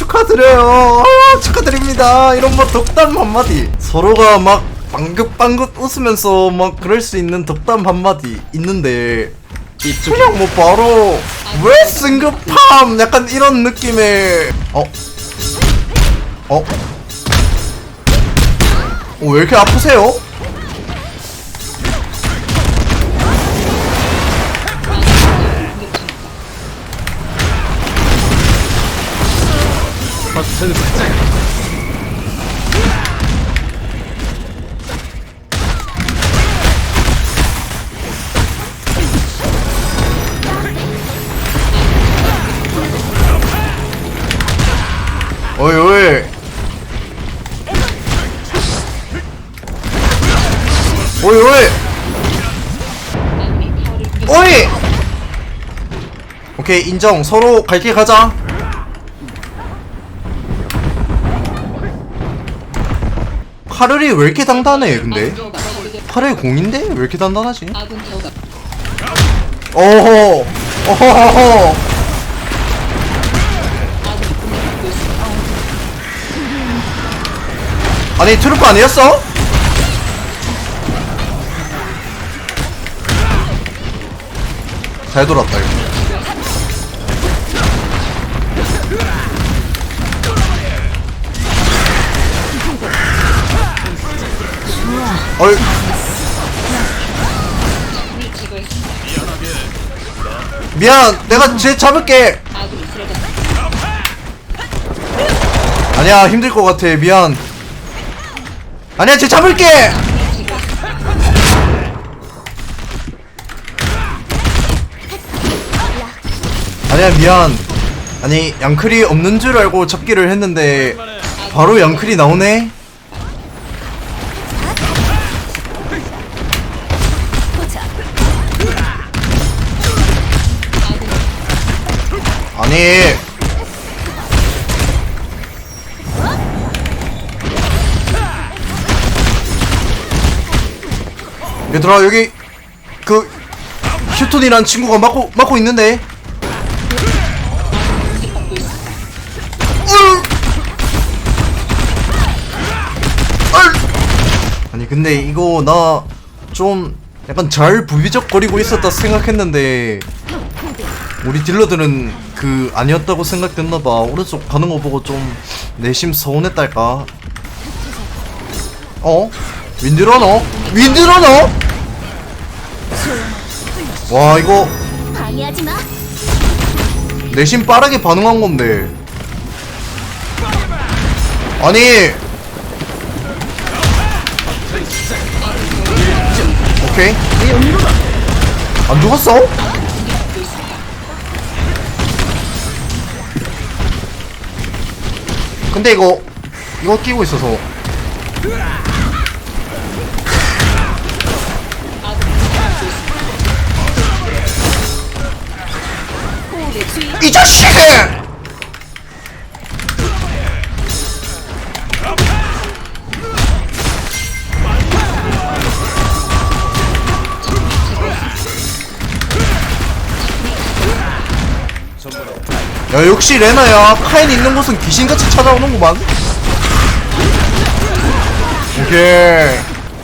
축하드려요 아, 축하드립니다 이런 뭐 덕담 한마디 서로가 막 방긋방긋 웃으면서 막 그럴 수 있는 덕담 한마디 있는데 그냥 뭐 바로 왜 승급함 약간 이런 느낌의 어? 어? 어, 왜 이렇게 아프세요? 어이 어이. 어이 어이. 어이. 오케이 인정. 서로 갈길 가자 카르리 왜 이렇게 단단해 근데? 카르리 공인데? 왜 이렇게 단단하지? 어허! 어허허허! 아니 트루프 아니었어? 잘 돌았다 이거 어이 미안 내가 쟤 잡을게. 아니야 힘들 것 같아. 미안. 아니야 쟤 잡을게. 아니야 미안. 아니 양클이 없는 줄 알고 잡기를 했는데 바로 양클이 나오네 아니. 얘들아 여기 그 휴톤이란 친구가 막고 막고 있는데! 아니 근데 이거 나 좀 약간 잘 부비적거리고 있었다 생각했는데 우리 딜러들은 그 아니었다고 생각됐나봐 오른쪽 가는 거 보고 좀 내심 서운했달까 어? 윈드러너? 윈드러너? 와 이거. 내심 빠르게 반응한 건데 아니 오케이 안 죽었어? 근데 이거 이거 끼고 있어서 이 자식! 야 역시 레나야. 카인 있는 곳은 귀신같이 찾아오는구만. 오케이.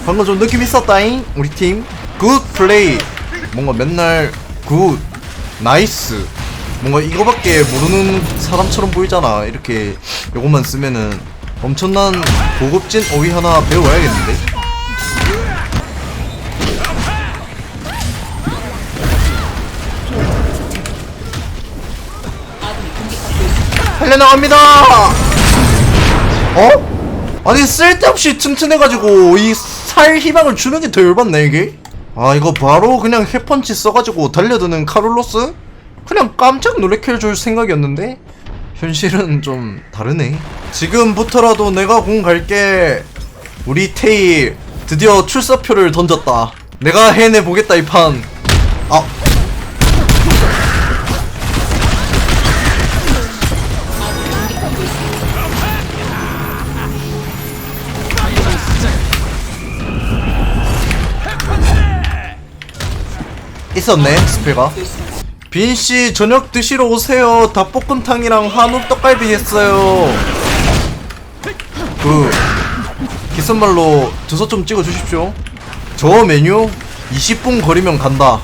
방금 좀 느낌 있었다잉 우리 팀굿 플레이 뭔가 맨날 굿 나이스 뭔가 이거밖에 모르는 사람처럼 보이잖아. 이렇게 요것만 쓰면은 엄청난 고급진 어휘 하나 배워야겠는데 달려나갑니다. 어? 아니 쓸데없이 튼튼해가지고 이 살 희망을 주는 게 더 열받네 이게? 아 이거 바로 그냥 헤펀치 써가지고 달려드는 카룰로스? 그냥 깜짝 놀래켜줄 생각이었는데? 현실은 좀 다르네. 지금부터라도 내가 공 갈게. 우리 테이 드디어 출사표를 던졌다. 내가 해내보겠다 이판. 아 있었네 스펠가. 빈씨 저녁 드시러 오세요. 닭볶음탕이랑 한우 떡갈비 했어요. 그 기선말로 주소 좀 찍어 주십시오. 저 메뉴 20분 거리면 간다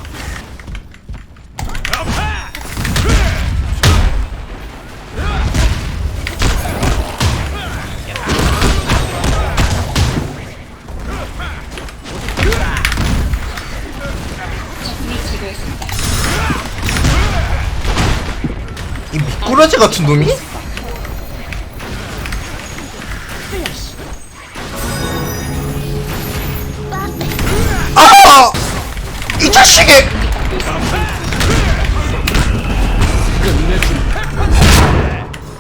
이 미꾸라지 같은 놈이? 아! 이 자식이!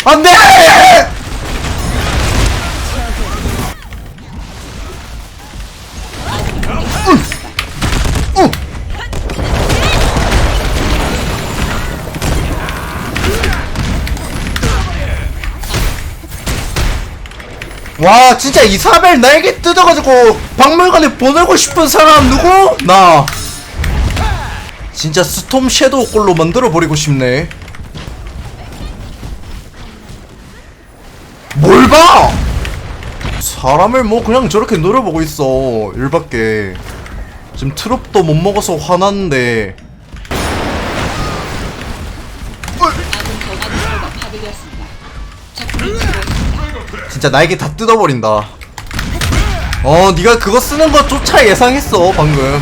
안 돼! 와 진짜 이사벨 날개 뜯어가지고 박물관에 보내고 싶은 사람 누구? 나 진짜 스톰 섀도우 꼴로 만들어버리고 싶네 뭘 봐! 사람을 뭐 그냥 저렇게 노려보고 있어 일밖에 지금 트롭도 못 먹어서 화났는데 진짜 날개 다 뜯어버린다 어 네가 그거 쓰는 것조차 예상했어 방금.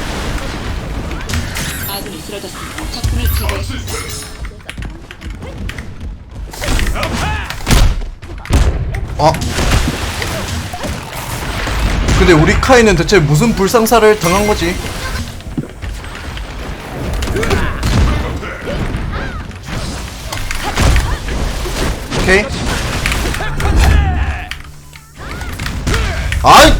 아 근데 우리 카이는 대체 무슨 불상사를 당한 거지? 오케이 아이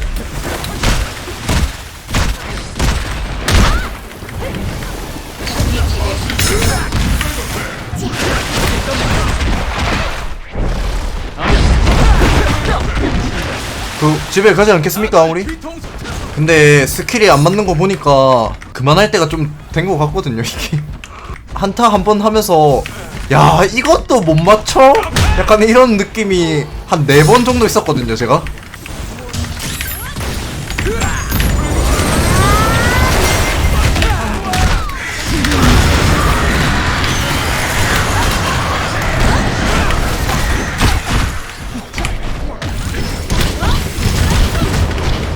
그 집에 가지 않겠습니까 우리? 근데 스킬이 안 맞는 거 보니까 그만할 때가 좀 된 거 같거든요 이게 한타 한 번 하면서 야 이것도 못 맞춰? 약간 이런 느낌이 한 네 번 정도 있었거든요 제가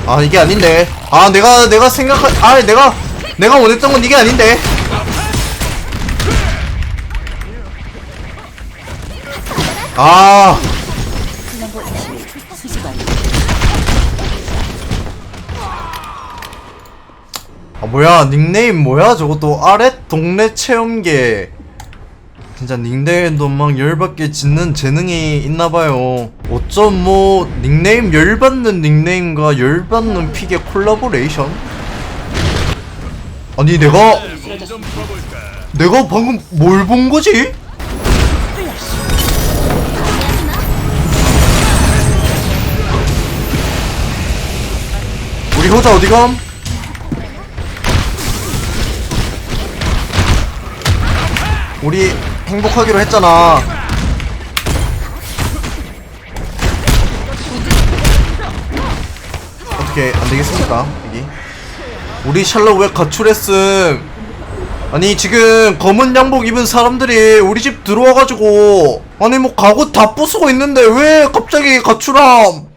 아 이게 아닌데. 아 내가 내가 생각한 아 내가 내가 원했던 건 이게 아닌데. 아. 아 뭐야. 닉네임 뭐야? 저것도 아랫 동네 체험계 진짜 닉네임도 막 열받게 짓는 재능이 있나봐요 어쩜 뭐 닉네임 열받는 닉네임과 열받는 픽의 콜라보레이션? 아니 내가 내가 방금 뭘 본 거지? 우리 효자 어디감? 우리 행복하기로 했잖아. 어떻게 안 되겠습니까? 여기. 우리 샬롯 왜 가출했음? 아니 지금 검은 양복 입은 사람들이 우리 집 들어와가지고 아니 뭐 가구 다 부수고 있는데 왜 갑자기 가출함?